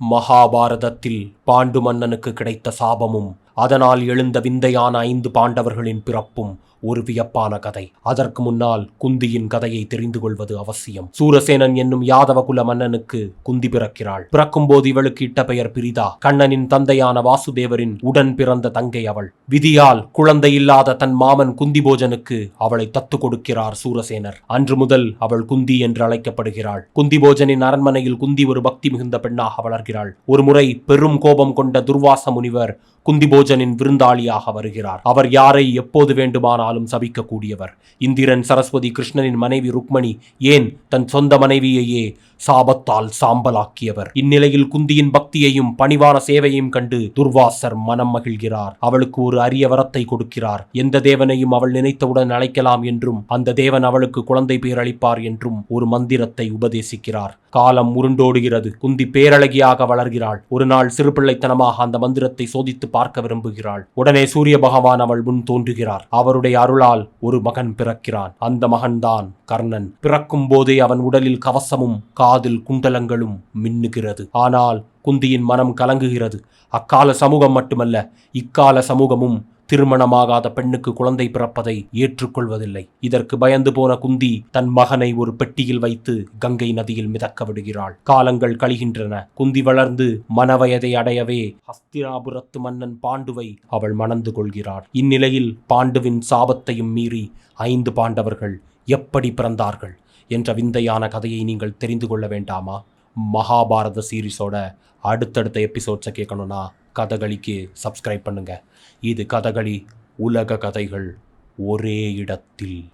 மகாபாரதத்தில் பாண்டு மன்னனுக்கு கிடைத்த சாபமும் அதனால் எழுந்த விந்தையான ஐந்து பாண்டவர்களின் பிறப்பும் ஒரு வியப்பான கதை. அதற்கு முன்னால் குந்தியின் கதையை தெரிந்து கொள்வது அவசியம். சூரசேனன் என்னும் யாதவ குல மன்னனுக்கு குந்தி பிறக்கிறாள். பிறக்கும்போது இவளுக்கு இட்ட பெயர் பிரிதா. கண்ணனின் தந்தையான வாசுதேவரின் உடன் பிறந்த தங்கை அவள். விதியால் குழந்தை இல்லாத தன் மாமன் குந்திபோஜனுக்கு அவளை தத்து கொடுக்கிறார் சூரசேனர். அன்று முதல் அவள் குந்தி என்று அழைக்கப்படுகிறாள். குந்திபோஜனின் அரண்மனையில் குந்தி ஒரு பக்தி மிகுந்த பெண்ணாக வளர்கிறாள். ஒருமுறை பெரும் கோபம் கொண்ட துர்வாச முனிவர் குந்திபோஜனின் விருந்தாளியாக வருகிறார். அவர் யாரை எப்போது வேண்டுமானாலும் சபிக்கக்கூடியவர். இந்திரன் சரஸ்வதி கிருஷ்ணனின் மனைவி ருக்மணி ஏன் தன் சொந்த மனைவியையே சாபத்தால் சாம்பலாக்கியவர்? இந்நிலையில் குந்தியின் பக்தியையும் பணிவான சேவையையும் கண்டு துர்வாசர் மனம் மகிழ்கிறார். அவளுக்கு ஒரு அரிய வரத்தை கொடுக்கிறார். எந்த தேவனையும் அவள் நினைத்தவுடன் அழைக்கலாம் என்றும் அந்த தேவன் அவளுக்கு குழந்தை பேரளிப்பார் என்றும் ஒரு மந்திரத்தை உபதேசிக்கிறார். காலம் உருண்டோடுகிறது. குந்தி பேரழகியாக வளர்கிறாள். ஒரு நாள் சிறுபிள்ளைத்தனமாக அந்த மந்திரத்தை சோதித்து பார்க்க விரும்புகிறாள் உடனே சூரிய பகவான் அவள் முன் தோன்றுகிறார். அவருடைய அருளால் ஒரு மகன் பிறக்கிறான். அந்த மகன்தான் கர்ணன். பிறக்கும் போதே அவன் உடலில் கவசமும் காதில் குண்டலங்களும் மின்னுகிறது. ஆனால் குந்தியின் மனம் கலங்குகிறது. அக்கால சமூகம் மட்டுமல்ல இக்கால சமூகமும் திருமணமாகாத பெண்ணுக்கு குழந்தை பிறப்பதை ஏற்றுக்கொள்வதில்லை. இதற்கு பயந்து போன குந்தி தன் மகனை ஒரு பெட்டியில் வைத்து கங்கை நதியில் மிதக்க விடுகிறாள். காலங்கள் கழிகின்றன. குந்தி வளர்ந்து மனவயதை அடையவே ஹஸ்திராபுரத்து மன்னன் பாண்டுவை அவள் மணந்து கொள்கிறாள். இந்நிலையில் பாண்டுவின் சாபத்தையும் மீறி ஐந்து பாண்டவர்கள் எப்படி பிறந்தார்கள்? என்ற விந்தையான கதையை நீங்கள் தெரிந்து கொள்ள வேண்டாமா? மகாபாரத சீரிஸோட அடுத்தடுத்த எபிசோட்ஸை கேட்கணும்னா கதகளிக்கு சப்ஸ்கிரைப் பண்ணுங்கள் இது கதகளி உலக கதைகள் ஒரே இடத்தில்.